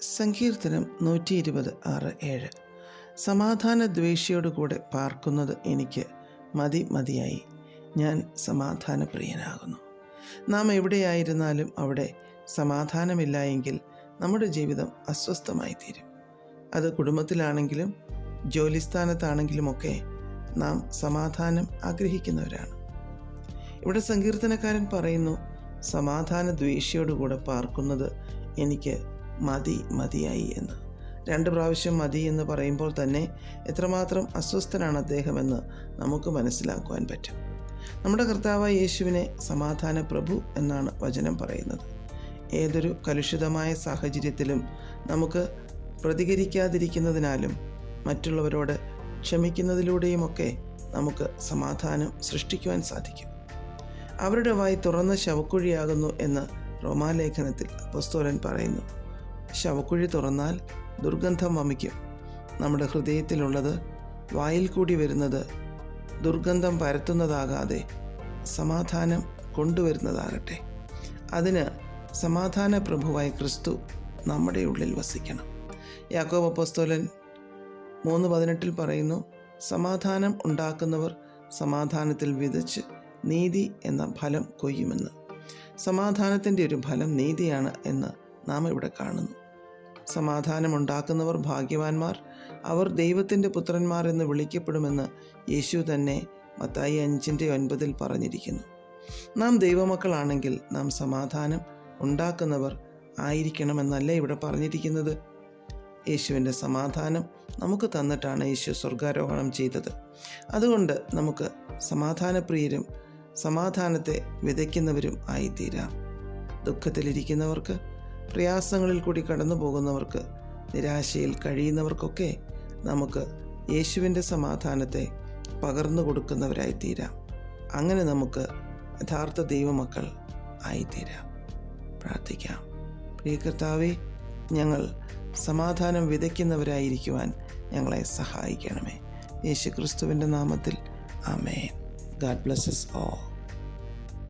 സങ്കീർത്തനം നൂറ്റി ഇരുപത് ആറ് ഏഴ്. സമാധാന ദ്വേഷിയോടുകൂടെ പാർക്കുന്നത് എനിക്ക് മതി മതിയായി. ഞാൻ സമാധാനപ്രിയനാകുന്നു. നാം എവിടെയായിരുന്നാലും അവിടെ സമാധാനമില്ല എങ്കിൽ നമ്മുടെ ജീവിതം അസ്വസ്ഥമായി തീരും അത് കുടുംബത്തിലാണെങ്കിലും ജോലിസ്ഥാനത്താണെങ്കിലുമൊക്കെ നാം സമാധാനം ആഗ്രഹിക്കുന്നവരാണ്. ഇവിടെ സങ്കീർത്തനക്കാരൻ പറയുന്നു സമാധാന ദ്വേഷിയോടുകൂടെ പാർക്കുന്നത് എനിക്ക് മതി മതിയായി എന്ന്. രണ്ട് പ്രാവശ്യം മതി എന്ന് പറയുമ്പോൾ തന്നെ എത്രമാത്രം അസ്വസ്ഥനാണ് അദ്ദേഹമെന്ന് നമുക്ക് മനസ്സിലാക്കുവാൻ പറ്റും. നമ്മുടെ കർത്താവായ യേശുവിനെ സമാധാന പ്രഭു എന്നാണ് വചനം പറയുന്നത്. ഏതൊരു കലുഷിതമായ സാഹചര്യത്തിലും നമുക്ക് പ്രതികരിക്കാതിരിക്കുന്നതിനാലും മറ്റുള്ളവരോട് ക്ഷമിക്കുന്നതിലൂടെയുമൊക്കെ നമുക്ക് സമാധാനം സൃഷ്ടിക്കുവാൻ സാധിക്കും. അവരുടെ വായി തുറന്ന ശവക്കുഴിയാകുന്നു എന്ന് റോമാലേഖനത്തിൽ അപ്പസ്തോലൻ പറയുന്നു. ശവക്കുഴി തുറന്നാൽ ദുർഗന്ധം വമിക്കും. നമ്മുടെ ഹൃദയത്തിലുള്ളത് വായിൽ കൂടി വരുന്നത് ദുർഗന്ധം പരത്തുന്നതാകാതെ സമാധാനം കൊണ്ടുവരുന്നതാകട്ടെ. അതിന് സമാധാന പ്രഭുവായ ക്രിസ്തു നമ്മുടെ ഉള്ളിൽ വസിക്കണം. യാക്കോബ് പോസ്തോലൻ മൂന്ന് പതിനെട്ടിൽ പറയുന്നു സമാധാനം ഉണ്ടാക്കുന്നവർ സമാധാനത്തിൽ വിതച്ച് നീതി എന്ന ഫലം കൊയ്യുമെന്ന്. സമാധാനത്തിന്റെ ഒരു ഫലം നീതിയാണ് എന്ന് നാം ഇവിടെ കാണുന്നു. സമാധാനമുണ്ടാക്കുന്നവർ ഭാഗ്യവാന്മാർ അവർ ദൈവത്തിന്റെ പുത്രന്മാർ എന്ന് വിളിക്കപ്പെടുമെന്ന് യേശു തന്നെ മത്തായി അഞ്ചിന്റെ ഒൻപതിൽ പറഞ്ഞിരിക്കുന്നു. നാം ദൈവമക്കളാണെങ്കിൽ നാം സമാധാനം ഉണ്ടാക്കുന്നവർ ആയിരിക്കണമെന്നല്ല ഇവിടെ പറഞ്ഞിരിക്കുന്നത്? യേശുവിന്റെ സമാധാനം നമുക്ക് തന്നിട്ടാണ് യേശു സ്വർഗാരോഹണം ചെയ്തത്. അതുകൊണ്ട് നമുക്ക് സമാധാനപ്രിയരും സമാധാനത്തെ വിതയ്ക്കുന്നവരും ആയിത്തീരാം. ദുഃഖത്തിലിരിക്കുന്നവർക്ക് പ്രയാസങ്ങളിൽ കൂടി കടന്നു പോകുന്നവർക്ക് നിരാശയിൽ കഴിയുന്നവർക്കൊക്കെ നമുക്ക് യേശുവിന്റെ സമാധാനത്തെ പകർന്നു കൊടുക്കുന്നവരായി തീരാം അങ്ങനെ നമുക്ക് യഥാർത്ഥ ദൈവമക്കൾ ആയിത്തീരാം. പ്രാർത്ഥിക്കാം. പ്രിയ കർത്താവെ ഞങ്ങൾ സമാധാനം വിതയ്ക്കുന്നവരായിരിക്കുവാൻ ഞങ്ങളെ സഹായിക്കണമേ. യേശു ക്രിസ്തുവിന്റെ നാമത്തിൽ ആമേൻ. ഗാഡ് ബ്ലസ്സസ് ഓ